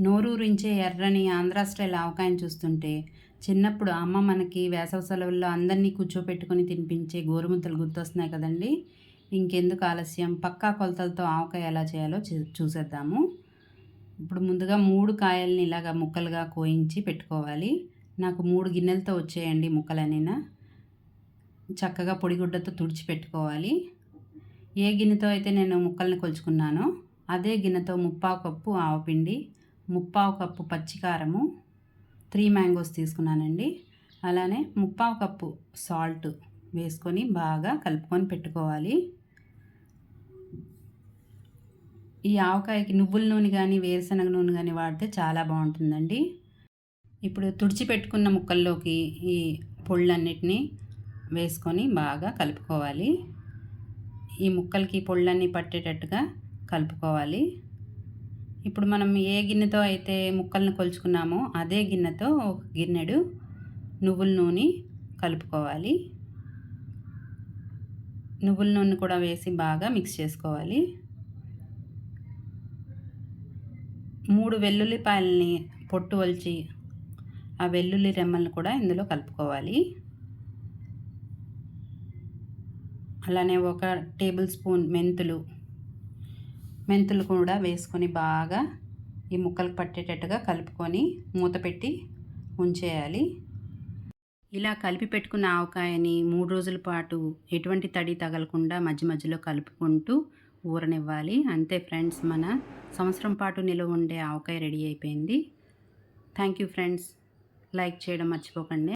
నోరూరించే ఎర్రని ఆంధ్ర స్టైల్ ఆవకాయని చూస్తుంటే చిన్నప్పుడు అమ్మ మనకి వేసవి సెలవుల్లో అందరినీ కూర్చోపెట్టుకొని తినిపించే గోరుముద్దలు గుర్తొస్తున్నాయి కదండి. ఇంకెందుకు ఆలస్యం? పక్కా కొలతలతో ఆవకాయ ఎలా చేయాలో చూ- చూసేద్దాము. ఇప్పుడు ముందుగా మూడు కాయల్ని ఇలాగ ముక్కలుగా కోయించి పెట్టుకోవాలి. నాకు మూడు గిన్నెలతో వచ్చేయండి ముక్కలనైనా? చక్కగా పొడిగుడ్డతో తుడిచి పెట్టుకోవాలి. ఏ గిన్నెతో అయితే నేను ముక్కల్ని కొలుచుకున్నానో అదే గిన్నెతో ముప్పావు కప్పు ఆవపిండి ముప్పావు కప్పు పచ్చికారము త్రీ మ్యాంగోస్ తీసుకున్నానండి. అలానే ముప్పావు కప్పు సాల్ట్ వేసుకొని బాగా కలుపుకొని పెట్టుకోవాలి. ఈ ఆవకాయకి నువ్వుల నూనె కానీ వేరుశనగ నూనె కానీ వాడితే చాలా బాగుంటుందండి. ఇప్పుడు తుడిచిపెట్టుకున్న ముక్కల్లోకి ఈ పొళ్ళన్నిటినీ వేసుకొని బాగా కలుపుకోవాలి. ఈ ముక్కలకి పొళ్ళన్నీ పట్టేటట్టుగా కలుపుకోవాలి. ఇప్పుడు మనం ఏ గిన్నెతో అయితే ముక్కల్ని కొలుచుకున్నామో అదే గిన్నెతో ఒక గిన్నెడు నువ్వుల నూనె కలుపుకోవాలి. నువ్వుల నూనె కూడా వేసి బాగా మిక్స్ చేసుకోవాలి. మూడు వెల్లుల్లిపాయలని పొట్టు వలిచి ఆ వెల్లుల్లి రెమ్మల్ని కూడా ఇందులో కలుపుకోవాలి. అలానే ఒక టేబుల్ స్పూన్ మెంతులు మెంతులు కూడా వేసుకొని బాగా ఈ ముక్కలకు పట్టేటట్టుగా కలుపుకొని మూత పెట్టి ఉంచేయాలి. ఇలా కలిపి పెట్టుకున్న ఆవకాయని మూడు రోజుల పాటు ఎటువంటి తడి తగలకుండా మధ్య మధ్యలో కలుపుకుంటూ ఊరనివ్వాలి. అంతే ఫ్రెండ్స్ మన సంవత్సరం పాటు నిలువ ఉండే ఆవకాయ రెడీ అయిపోయింది. Thank you friends. లైక్ చేయడం మర్చిపోకండి.